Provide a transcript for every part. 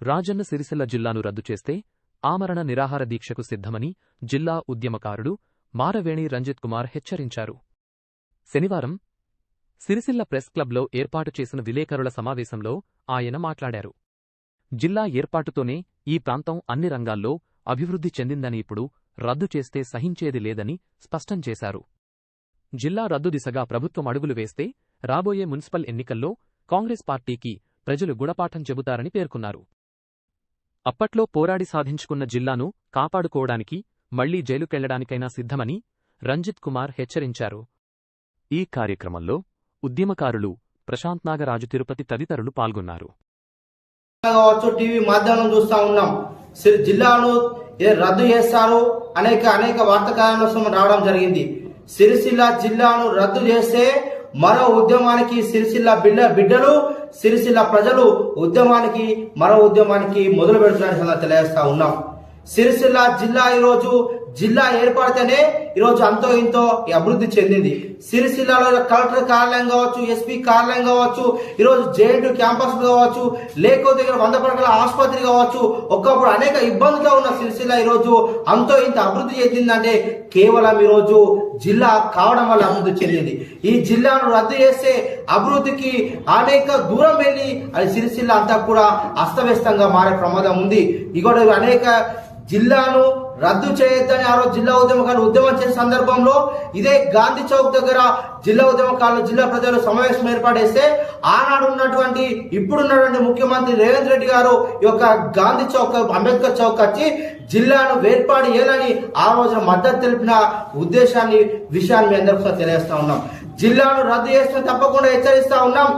రాజన్న సిరిసిల్ల జిల్లాను రద్దు చేస్తే ఆమరణ నిరాహార దీక్షకు సిద్ధమని జిల్లా ఉద్యమకారుడు మారవేణి రంజిత్ కుమార్ హెచ్చరించారు. శనివారం సిరిసిల్ల ప్రెస్ క్లబ్లో ఏర్పాటు చేసిన విలేకరుల సమావేశంలో ఆయన మాట్లాడారు. జిల్లా ఏర్పాటుతోనే ఈ ప్రాంతం అన్ని రంగాల్లో అభివృద్ధి చెందిందని ఇప్పుడు రద్దు చేస్తే సహించేది లేదని స్పష్టం చేశారు. జిల్లా రద్దు దిశగా ప్రభుత్వం అడుగులు వేస్తే రాబోయే మున్సిపల్ ఎన్నికల్లో కాంగ్రెస్ పార్టీకి ప్రజలు గుణపాఠం చెబుతారని పేర్కొన్నారు. అప్పట్లో పోరాడి సాధించుకున్న జిల్లాను కాపాడుకోవడానికి మళ్ళీ జైలుకెళ్ళడానికైనా సిద్ధమని రంజిత్ కుమార్ హెచ్చరించారు. ఈ కార్యక్రమంలో ఉద్యమకారులు ప్రశాంత్ నాగరాజు తిరుపతి తదితరులు పాల్గొన్నారు. కావచ్చు టీవీ మాధ్యమం ఉన్నాం. జిల్లాను రద్దు చేస్తారు అనేక అనేక వార్త కథనాలు రావడం జరిగింది. సిరిసిల్ల జిల్లాను రద్దు చేస్తే మరో ఉద్యమానికి సిరిసిల్ల బిడ్డ బిడ్డలు సిరిసిల్ల ప్రజలు ఉద్యమానికి మరో ఉద్యమానికి మొదలు పెడుతున్నారని తెలియజేస్తా ఉన్నాం. సిరిసిల్ల జిల్లా ఈరోజు జిల్లా ఏర్పడితేనే ఈరోజు అంతో ఇంతో అభివృద్ధి చెందింది. సిరిసిల్లలో కలెక్టర్ కార్యాలయం కావచ్చు ఎస్పీ కార్యాలయం కావచ్చు ఈరోజు జేఎన్టీ క్యాంపస్ కావచ్చు లేకపోతే ఇక్కడ వంద పడకల ఆసుపత్రి కావచ్చు ఒకప్పుడు అనేక ఇబ్బందులతో ఉన్న సిరిసిల్ల ఈరోజు అంతో ఇంత అభివృద్ధి చెందిందంటే కేవలం ఈరోజు జిల్లా కావడం వల్ల అభివృద్ధి చెందింది. ఈ జిల్లాను రద్దు చేస్తే అభివృద్ధికి అనేక దూరం వెళ్ళి అది సిరిసిల్ల అంతా కూడా అస్తవ్యస్తంగా మారే ప్రమాదం ఉంది. ఇగోటి అనేక జిల్లాను రద్దు చేయొద్దని ఆ రోజు జిల్లా ఉద్యమకారులు ఉద్యమం చేసే సందర్భంలో ఇదే గాంధీ చౌక్ దగ్గర జిల్లా ఉద్యమకారులు జిల్లా ప్రజలు సమావేశం ఏర్పాటు చేస్తే ఆనాడు ఉన్నటువంటి ఇప్పుడున్నటువంటి ముఖ్యమంత్రి రేవంత్ రెడ్డి గారు ఈ యొక్క గాంధీ చౌక్ అంబేద్కర్ చౌక్ వచ్చి జిల్లాను వేర్పాటు చేయాలని ఆ రోజున మద్దతు తెలిపిన ఉద్దేశాన్ని విషయాన్ని మీ అందరికీ తెలియజేస్తా ఉన్నాం. జిల్లాను రద్దు చేస్తే తప్పకుండా హెచ్చరిస్తా ఉన్నాం.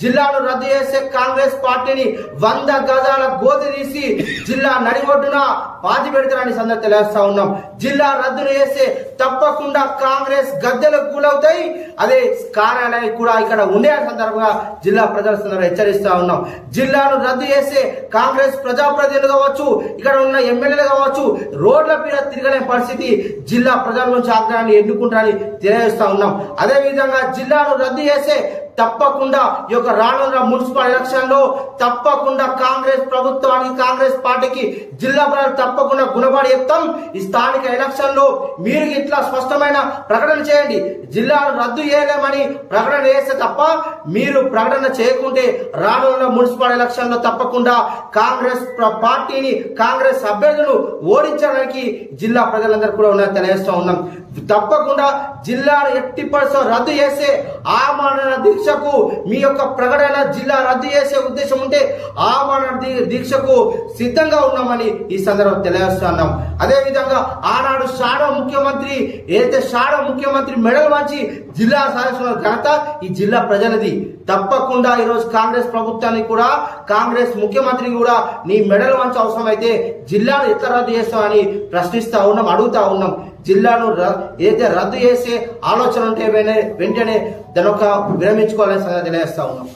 జిల్లాను రద్దు చేసే కాంగ్రెస్ పార్టీని వంద గజాల గోతి తీసి జిల్లా నడిగొడ్డున పాతి పెడతారని సందర్భం తెలియస్తా ఉన్నాం. జిల్లా రద్దును చేస్తే తప్పకుండా కాంగ్రెస్ గద్దెలకు కూలవుతాయి అదే కార్యాలయం కూడా ఇక్కడ ఉండే సందర్భంగా జిల్లా ప్రజల సందర్భంగా హెచ్చరిస్తా ఉన్నాం. జిల్లాను రద్దు చేస్తే కాంగ్రెస్ ప్రజాప్రతినిధులు కావచ్చు ఇక్కడ ఉన్న ఎమ్మెల్యేలు కావచ్చు రోడ్ల మీద తిరగలేని పరిస్థితి జిల్లా ప్రజల నుంచి ఆగ్రహాన్ని ఎన్నుకుంటారని తెలియజేస్తా ఉన్నాం. అదే విధంగా జిల్లాను రద్దు చేస్తే తప్పకుండా ఈ యొక్క రానున్న మున్సిపల్ ఎలక్షన్లో తప్పకుండా కాంగ్రెస్ ప్రభుత్వానికి కాంగ్రెస్ పార్టీకి జిల్లా ప్రజలు తప్పకుండా గుణపడి చెప్తాం. ఈ స్థానిక ఎలక్షన్లో మీరు ఇట్లా స్పష్టమైన ప్రకటన చేయండి. జిల్లాను రద్దు చేయలేమని ప్రకటన చేస్తే తప్ప మీరు ప్రకటన చేయకుంటే రానున్న మున్సిపల్ ఎలక్షన్లో తప్పకుండా కాంగ్రెస్ పార్టీని కాంగ్రెస్ అభ్యర్థులను ఓడించడానికి జిల్లా ప్రజలందరూ కూడా ఉన్న తెలియజేస్తూ ఉన్నాం. తప్పకుండా జిల్లాను ఎట్టి పరిస్థితుల్లో రద్దు చేసే ఆమరణ దీక్షకు మీ యొక్క ప్రకటన జిల్లా రద్దు చేసే ఉద్దేశం ఉంటే ఆమరణ దీ- దీక్షకు సిద్ధంగా ఉన్నామని ఈ సందర్భం తెలియజేస్తున్నాం. అదే విధంగా ఆనాడు షాడో ముఖ్యమంత్రి ఏదైతే షాడో ముఖ్యమంత్రి మెడల్ మంచి జిల్లా సాధించిన ఘనత ఈ జిల్లా ప్రజలది. తప్పకుండా ఈరోజు కాంగ్రెస్ ప్రభుత్వానికి కూడా కాంగ్రెస్ ముఖ్యమంత్రికి కూడా నీ మెడల్ మంచి అవసరం అయితే జిల్లాను ఎట్లా రద్దు చేస్తామని ప్రశ్నిస్తా ఉన్నాం అడుగుతా ఉన్నాం. జిల్లాను ఏదైతే రద్దు చేసే ఆలోచన ఉంటే వెంటనే- వెంటనే దాని ఒక విరమించుకోవాలని సంగతి తెలియజేస్తా ఉన్నాం.